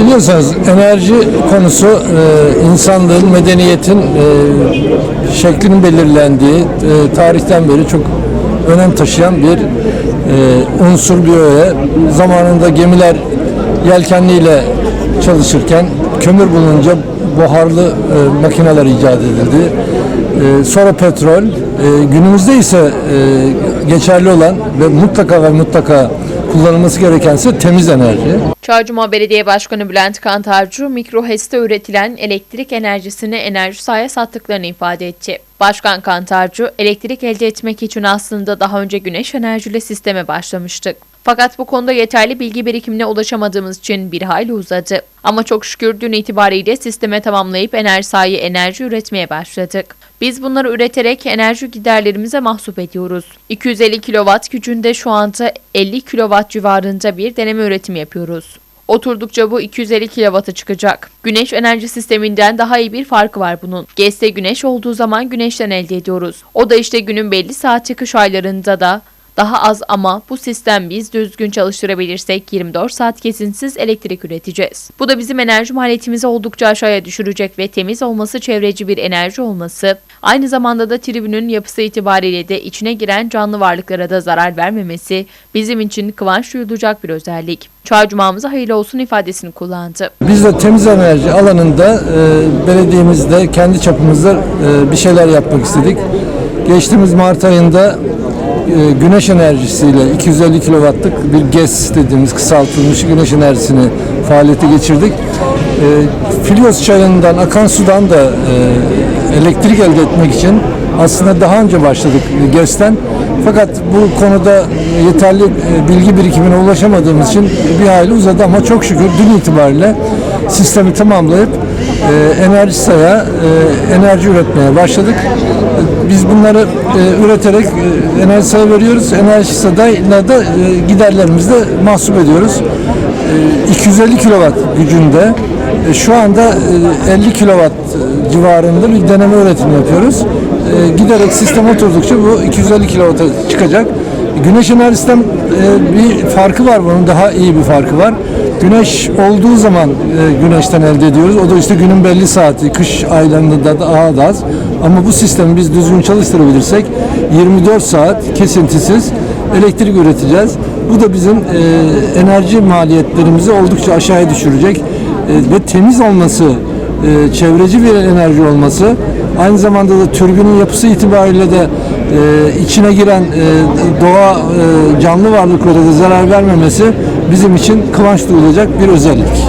Biliyorsunuz enerji konusu e, insanlığın, medeniyetin e, şeklinin belirlendiği e, tarihten beri çok önem taşıyan bir unsur bir öğe. Zamanında gemiler yelkenliyle çalışırken kömür bulununca buharlı e, makineler icat edildi. Sonra petrol. Günümüzde ise geçerli olan ve mutlaka ve mutlaka kullanılması gerekense temiz enerji. Çaycuma Belediye Başkanı Bülent Kantarcı, mikroHES'te üretilen elektrik enerjisini enerji sahaya sattıklarını ifade etti. Başkan Kantarcı, elektrik elde etmek için aslında daha önce güneş enerjili sisteme başlamıştık. Fakat bu konuda yeterli bilgi birikimine ulaşamadığımız için bir hayli uzadı. Ama çok şükür dün itibariyle sisteme tamamlayıp enerji sahi enerji üretmeye başladık. Biz bunları üreterek enerji giderlerimize mahsup ediyoruz. 250 kW gücünde şu anda 50 kW civarında bir deneme üretimi yapıyoruz. Oturdukça bu 250 kW'a çıkacak. Güneş enerji sisteminden daha iyi bir farkı var bunun. GES'te güneş olduğu zaman güneşten elde ediyoruz. O da işte günün belli saati kış aylarında da daha az ama bu sistem biz düzgün çalıştırabilirsek 24 saat kesintisiz elektrik üreteceğiz. Bu da bizim enerji maliyetimizi oldukça aşağıya düşürecek ve temiz olması, çevreci bir enerji olması, aynı zamanda da tribünün yapısı itibariyle de içine giren canlı varlıklara da zarar vermemesi bizim için kıvanç duyulacak bir özellik. Çağcumamıza hayırlı olsun ifadesini kullandı. Biz de temiz enerji alanında e, belediyemizde kendi çapımızda e, bir şeyler yapmak istedik. Geçtiğimiz Mart ayında güneş enerjisiyle 250 kW'lık bir GES dediğimiz kısaltılmış güneş enerjisini faaliyete geçirdik. E, Filyos çayından akan sudan da e, elektrik elde etmek için aslında daha önce başladık GES'ten. Fakat bu konuda yeterli e, bilgi birikimine ulaşamadığımız için bir hayli uzadı ama çok şükür dün itibariyle sistemi tamamlayıp e, enerji saya e, enerji üretmeye başladık. Biz bunları e, üreterek e, enerji saya veriyoruz. Enerji sayayla da e, giderlerimizi de mahsup ediyoruz. E, 250 kW gücünde e, şu anda e, 50 kW civarında bir deneme üretimi yapıyoruz. E, Giderek sistem oturdukça bu 250 kW'a çıkacak. Güneş enerjisinden e, bir farkı var bunun daha iyi bir farkı var. Güneş olduğu zaman e, güneşten elde ediyoruz. O da işte günün belli saati, kış aylarında da daha da az. Ama bu sistemi biz düzgün çalıştırabilirsek 24 saat kesintisiz elektrik üreteceğiz. Bu da bizim e, enerji maliyetlerimizi oldukça aşağıya düşürecek e, ve temiz olması, e, çevreci bir enerji olması, aynı zamanda da türbinin yapısı itibariyle de e, içine giren e, doğa e, canlı varlıklara da zarar vermemesi bizim için kıvanç duyulacak bir özellik.